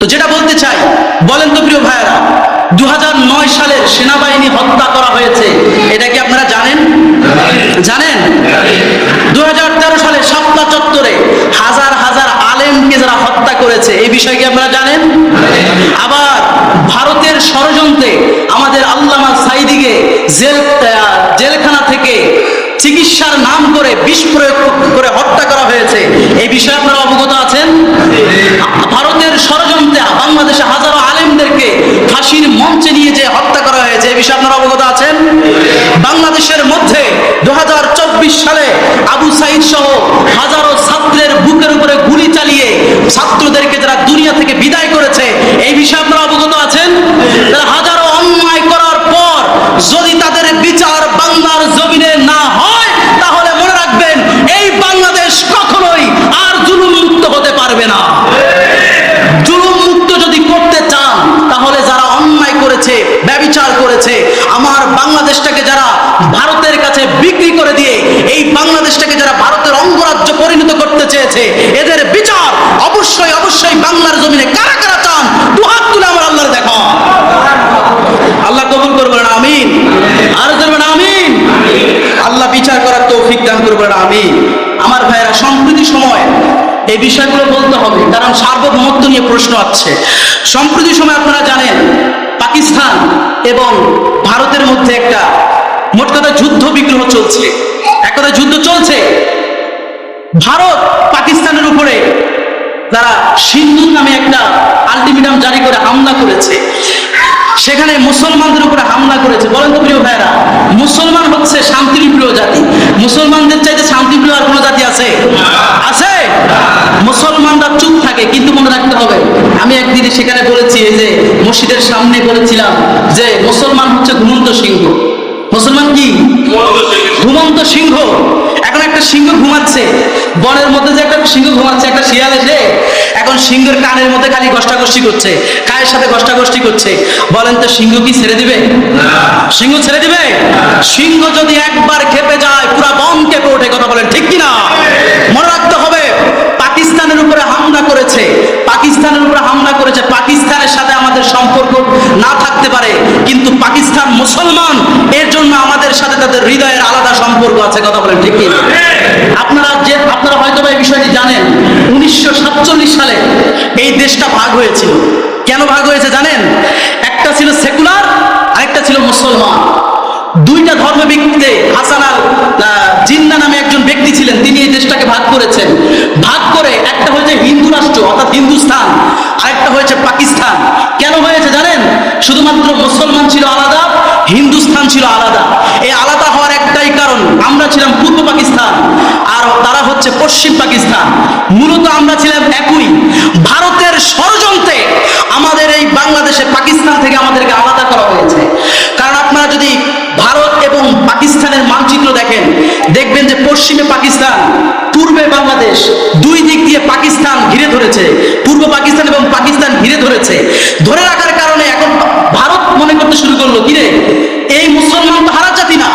তো যেটা বলতে চাই, বলেন তো প্রিয় ভাইয়েরা দু সালের সেনাবাহিনী হত্যা করা হয়েছে, এটা কি আপনারা জানেন? জানেন? দু সালে শাপলা চত্বরে হাজার হাজার আলেমকে যারা হত্যা করেছে, এই বিষয়ে কি আপনারা জানেন? আবার ভারতের ষড়যন্ত্রে আমাদের আল্লামা সাইদিকে জেল জেলখানা থেকে চিকিৎসার নাম করে বিষ ছাত্রদেরকে বাংলার জমিনে কারা কারা চান? দুহাত তুলে আমার আল্লাহর দেখা। আল্লাহ কবুল করবেন আমিন। আর করবেন আমিন। আল্লাহ বিচার করার তৌফিক দান করবেন আমিন। আমার ভাইয়েরা, সম্প্রতি সময় এই বিষয়গুলো বলতে হবে, কারণ সার্বভৌমত্ব নিয়ে প্রশ্ন আছে সম্প্রতি সময় আপনারা জানেন, পাকিস্তান এবং ভারতের মধ্যে একটা মোট কথা যুদ্ধ বিগ্রহ চলছে। এক কথা যুদ্ধ চলছে। ভারত পাকিস্তানের উপরে যারা সিন্ধু নামে একটা আলটিমেটাম জারি করে হামলা করেছে। সেখানে মুসলমানদের উপরে হামলা করেছে। বলেন তো প্রিয় ভাইরা মুসলমান হচ্ছে শান্তিপ্রিয় জাতি। মুসলমানদের চাইতে শান্তিপ্রিয় আর কোনো জাতি আছে? আছে? মুসলমানরা চুপ থাকে, কিন্তু মনে রাখতে হবে, আমি একদিন সেখানে বলেছি যে মসজিদের সামনে বলেছিলাম যে মুসলমান হচ্ছে ঘুমন্ত সিংহ। মুসলমান কি? ঘুমন্ত সিংহ। এখন একটা সিংহ ঘুমাচ্ছে, বনের মধ্যে যে একটা সিংহ ঘুমাচ্ছে, একটা শিয়াল এসে সিংহের কানের মধ্যে খালি গষ্টাগষ্টি করছে। কায়ের সাথে গষ্টাগষ্টি করছে। বলেন তো সিংহ কি ছেড়ে দিবে? সিংহ ছেড়ে দিবে? সিংহ যদি একবার খেপে যায় পুরা বন কেঁপে ওঠে কথা বলেন ঠিক কি না মনে রাখতে হবে পাকিস্তানের উপরে হামলা করেছে। পাকিস্তানের উপরে হামলা করেছে। পাকিস্তানের সাথে আমাদের সম্পর্ক না থাকতে পারে। কিন্তু পাকিস্তান মুসলমান এর জন্য আমাদের সাথে তাদের হৃদয়ের আলাদা সম্পর্ক আছে, কথা বলেন, ঠিক আপনারা যে, আপনারা হয়তো এই বিষয়টি জানেন, উনিশশো সাতচল্লিশ সালে এই দেশটা ভাগ হয়েছিল। কেন ভাগ হয়েছে জানেন? একটা ছিল সেকুলার, আরেকটা ছিল মুসলমান। দুইটা ধর্ম ব্যক্তিতে হাসান আল জিন্না নামে একজন ব্যক্তি ছিলেন, তিনি এই দেশটাকে ভাগ করেছেন। ভাগ করে একটা হয়েছে হিন্দু রাষ্ট্র, অর্থাৎ হিন্দুস্তান আরেকটা হয়েছে পাকিস্তান। কেন হয়েছে জানেন? শুধুমাত্র মুসলমান ছিল আলাদা হিন্দুস্তান ছিল আলাদা এই আলাদা হওয়ার একটাই কারণ আমরা ছিলাম পূর্ব পাকিস্তান আর তারা হচ্ছে পশ্চিম পাকিস্তান। মূলত আমরা ছিলাম একই। ভারতের ষড়যন্ত্রে আমাদের এই বাংলাদেশে পাকিস্তান থেকে আমাদেরকে আলাদা করা হয়েছে। কারণ আপনারা যদি ভারত এবং পাকিস্তানের মানচিত্র দেখেন, দেখবেন যে পশ্চিমে পাকিস্তান, পূর্বে বাংলাদেশ, দুই দিক দিয়ে পাকিস্তান ঘিরে ধরেছে পূর্ব পাকিস্তান এবং পাকিস্তান ঘিরে ধরেছে ধরে রাখার কারণে এখন ভারত মনে করতে শুরু করল কিরে এই মুসলমান তো হারা জাতি না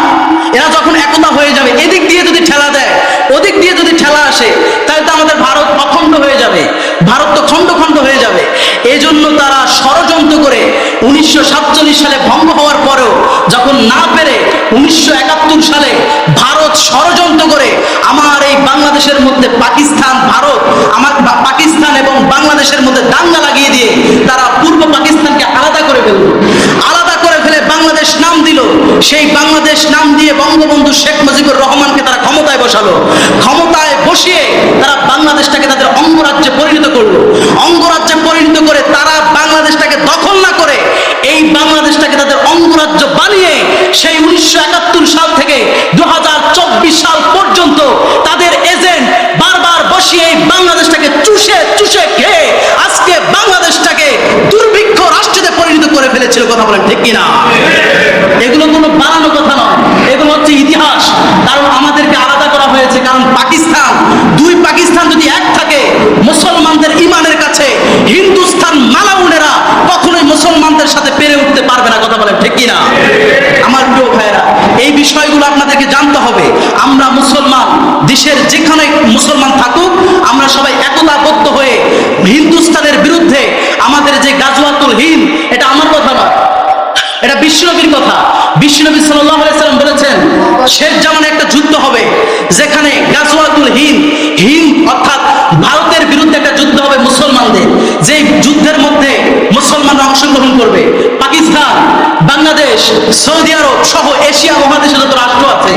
এরা যখন একতা হয়ে যাবে এদিক দিয়ে যদি ঠেলা দেয় ওদিক দিয়ে যদি ঠেলা আসে তাহলে তো আমাদের ভারত অখণ্ড হয়ে যাবে ভারত তো খণ্ড খণ্ড হয়ে যাবে এই জন্য তারা ষড়যন্ত্র করে উনিশশো সাতচল্লিশ সালে ভঙ্গ হওয়ার পরেও যখন না পেরে উনিশশো একাত্তর সালে ভারত ষড়যন্ত্র করে আমার এই বাংলাদেশের মধ্যে পাকিস্তান, ভারত, আমার পাকিস্তান এবং বাংলাদেশের মধ্যে দাঙ্গা লাগিয়ে দিয়ে তারা পূর্ব পাকিস্তানকে আলাদা করে ফেলল। আলাদা করে ফেলে বাংলাদেশ নাম দিল। সেই বাংলাদেশ নাম দিয়ে বঙ্গবন্ধু শেখ মুজিবুর রহমানকে তারা ক্ষমতায় বসালো। ক্ষমতায় বসিয়ে তারা বাংলাদেশটাকে তাদের অঙ্গরাজ্যে পরিণত করল অঙ্গরাজ্যে পরিণত করে তারা বাংলাদেশটাকে দখল না করে এই বাংলাদেশটাকে তাদের অঙ্গরাজ্য বানিয়ে সেই উনিশশো একাত্তর সাল থেকে দু সাল পর্যন্ত তাদের এজেন্ট বারবার বসিয়ে এই বাংলাদেশটাকে চুষে চুষে খেয়ে আজকে বাংলাদেশটাকে দুর্ভিক্ষ রাষ্ট্রে পরিণত করে ফেলেছিল কথা বলেন, ঠিক কিনা? এগুলো কোনো বানানো কথা নয়। এগুলো হচ্ছে ইতিহাস। কারণ আমাদেরকে আলাদা করা হয়েছে। কারণ পাকিস্তান, দুই পাকিস্তান যদি এক থাকে, মুসলমানদের ইমানের কাছে হিন্দুস্তান মালাউনেরা কখনোই মুসলমানদের সাথে পেরে উঠতে পারবে না। কথা বলেন, ঠিক কিনা? আমার প্রিয় ভাইয়েরা, এই বিষয়গুলো আপনাদেরকে জানতে হবে। আমরা মুসলমান, দেশের যেখানে মুসলমান থাকুক আমরা সবাই একতাবদ্ধ হয়ে হিন্দুস্তানের বিরুদ্ধে আমাদের বিশ্বনবীর কথা। বিশ্বনবী সাল্লাল্লাহু আলাইহি সাল্লাম বলেছেন, শেষ জামানে একটা যুদ্ধ হবে, যেখানে গাজওয়াতুল হিন্দ হিন্দ অর্থাৎ ভারতের বিরুদ্ধে একটা যুদ্ধ হবে মুসলমানদের। যেই যুদ্ধের মধ্যে মুসলমানরা অংশগ্রহণ করবে। পাকিস্তান, বাংলাদেশ, সৌদি আরব সহ এশিয়া মহাদেশে যত রাষ্ট্র আছে,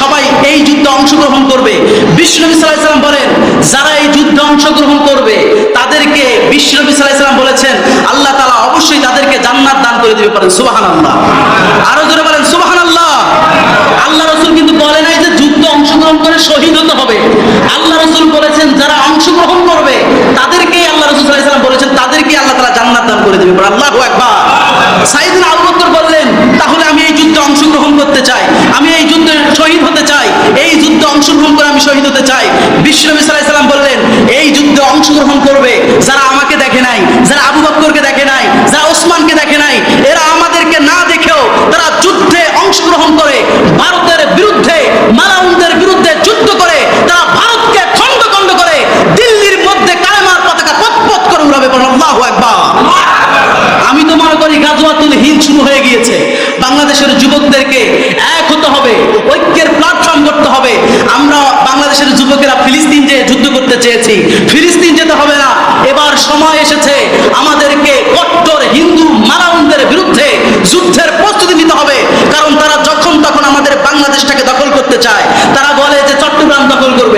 সবাই এই যুদ্ধে অংশগ্রহণ করবে। সাল্লাল্লাহু আলাইহি সাল্লাম বলেন, যারা এই যুদ্ধে অংশগ্রহণ করবে তাদেরকে বিশ্বনবী সাল্লাল্লাহু আলাইহি সাল্লাম বলেছেন আল্লাহ তাআলা অবশ্যই তাদেরকে জান্নাত দান দিবে পারেন সুবহানাল্লাহ। আরও জোরে বলেন, সুবহানাল্লাহ। আল্লাহ রাসূল কিন্তু বলে নাই যে যুদ্ধে অংশগ্রহণ করে শহীদ হতে হবে। আল্লাহ রাসূল বলেছেন, যারা অংশগ্রহণ করবে, তাদেরকেই আল্লাহ রাসূল বলেছেন, তাদেরকেই আল্লাহ জান্নাত দান করে দিবে। আল্লাহু আবু বকর বললেন, তাহলে আমি এই যুদ্ধে অংশগ্রহণ করতে চাই। আমি এই যুদ্ধে শহীদ হতে চাই। এই যুদ্ধে অংশগ্রহণ করে আমি শহীদ হতে চাই। বিশ্বনবী আলাইহি সাল্লাম বললেন, এই যুদ্ধে অংশগ্রহণ করবে যারা আমাকে দেখে নাই যারা আবু বকরকে দেখে নাই যারা ওসমানকে দেখে নাই এরা আমাদেরকে না দেখেও তারা যুদ্ধে অংশগ্রহণ করে ভারতের বিরুদ্ধে মালাউনদের বিরুদ্ধে যুদ্ধ করে তারা ভারতকে খণ্ড খণ্ড করে দিল্লির মধ্যে কালেমার পতাকা পথ করে উড়াবে বলেন আল্লাহু আকবার আমি তো মনে করি গাজওয়াতুল হিন্দ শুরু হয়ে গিয়েছে বাংলাদেশের যুবকদেরকে এক হতে হবে ঐক্যের প্ল্যাটফর্ম করতে হবে আমরা বাংলাদেশের যুবকেরা ফিলিস্তিন যে যুদ্ধ করতে চেয়েছি ফিলিস্তিন যেতে হবে না এবার সময় এসেছে আমাদেরকে কট্টর হিন্দু মারাউনদের বিরুদ্ধে যুদ্ধের প্রস্তুতি নিতে হবে। কারণ তারা যখন তখন আমাদের বাংলাদেশটাকে দখল করতে চায়, তারা বলে যে চট্টগ্রাম দখল করবে।